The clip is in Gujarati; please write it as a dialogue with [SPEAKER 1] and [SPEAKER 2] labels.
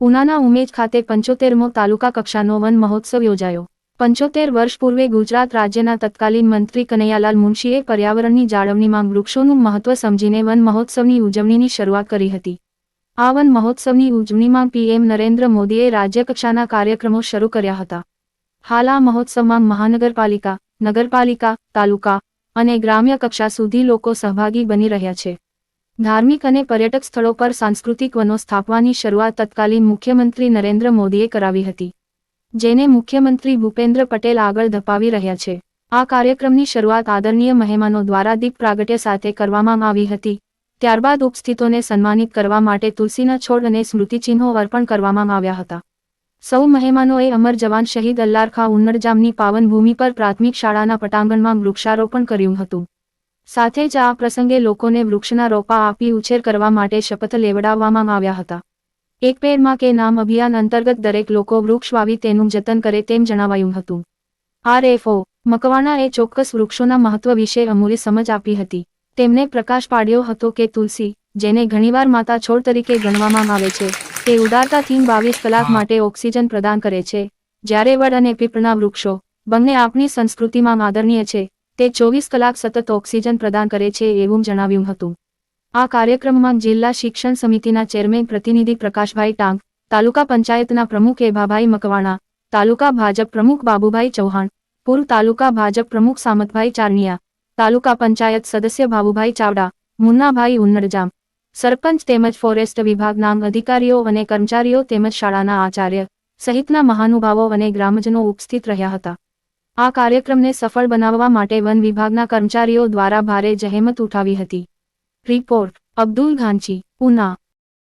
[SPEAKER 1] ઉનાના ઉમેજ ખાતે પંચોતેરમો તાલુકા કક્ષાનો વન મહોત્સવ યોજાયો. પંચોતેર વર્ષ પૂર્વે ગુજરાત રાજ્યના તત્કાલીન મંત્રી કનૈયાલાલ મુનશીએ પર્યાવરણની જાળવણીમાં વૃક્ષોનું મહત્વ સમજીને વન મહોત્સવની ઉજવણીની શરૂઆત કરી હતી. આ વન મહોત્સવની ઉજવણીમાં પીએમ નરેન્દ્ર મોદીએ રાજ્યકક્ષાના કાર્યક્રમો શરૂ કર્યા હતા. હાલ આ મહોત્સવમાં મહાનગરપાલિકા, નગરપાલિકા, તાલુકા અને ગ્રામ્ય કક્ષા સુધી લોકો સહભાગી બની રહ્યા છે. ધાર્મિક અને પર્યટક સ્થળો પર સાંસ્કૃતિક વનો સ્થાપવાની શરૂઆત તત્કાલીન મુખ્યમંત્રી નરેન્દ્ર મોદીએ કરાવી હતી, જેને મુખ્યમંત્રી ભૂપેન્દ્ર પટેલ આગળ ધપાવી રહ્યા છે. આ કાર્યક્રમની શરૂઆત આદરણીય મહેમાનો દ્વારા દીપ પ્રાગટ્ય સાથે કરવામાં આવી હતી, ત્યારબાદ ઉપસ્થિતોને સન્માનિત કરવા માટે તુલસીના છોડ અને સ્મૃતિચિહ્નો અર્પણ કરવામાં આવ્યા હતા. સૌ મહેમાનોએ અમર જવાન શહીદ અલ્લારખા ઉન્નડજામની પાવન ભૂમિ પર પ્રાથમિક શાળાના પટાંગણમાં વૃક્ષારોપણ કર્યું હતું. સાથે જ આ પ્રસંગે લોકોને વૃક્ષના રોપા આપી ઉછેર કરવા માટે શપથ લેવડાવવામાં આવ્યા હતા. એક પેરમાં કે નામ અભિયાન અંતર્ગત દરેક લોકો વૃક્ષ વાવી તેનું જતન કરે તેમ જણાવાયું હતું. આરએફઓ મકવાણાએ ચોક્કસ વૃક્ષોના મહત્વ વિશે અમૂલ્ય સમજ આપી હતી. તેમણે પ્રકાશ પાડ્યો હતો કે તુલસી જેને ઘણીવાર માતા છોડ તરીકે ગણવામાં આવે છે તે ઉદારતાથી બાવીસ કલાક માટે ઓક્સિજન પ્રદાન કરે છે. જ્યારે વડ અને પીપળના વૃક્ષો બંને આપણી સંસ્કૃતિમાં આદરણીય છે તે ચોવીસ કલાક સતત ઓક્સિજન પ્રદાન કરે છે એવું જણાવ્યું હતું. આ કાર્યક્રમમાં જિલ્લા શિક્ષણ સમિતિના ચેરમેન પ્રતિનિધિ પ્રકાશભાઈ ટાંગ, તાલુકા પંચાયતના પ્રમુખ એભાભાઈ મકવાણા, તાલુકા ભાજપ પ્રમુખ બાબુભાઈ ચૌહાણ, પૂર્વ તાલુકા ભાજપ પ્રમુખ સામતભાઈ ચારણિયા, તાલુકા પંચાયત સદસ્ય બાબુભાઈ ચાવડા, મુન્નાભાઈ ઉન્નડજામ, સરપંચ તેમજ ફોરેસ્ટ વિભાગના અધિકારીઓ અને કર્મચારીઓ તેમજ શાળાના આચાર્ય સહિતના મહાનુભાવો અને ગ્રામજનો ઉપસ્થિત રહ્યા હતા. આ કાર્યક્રમને સફળ બનાવવા માટે વન વિભાગના કર્મચારીઓ દ્વારા ભારે જહેમત ઉઠાવી હતી. રિપોર્ટ, અબ્દુલ ઘાંચી ઉના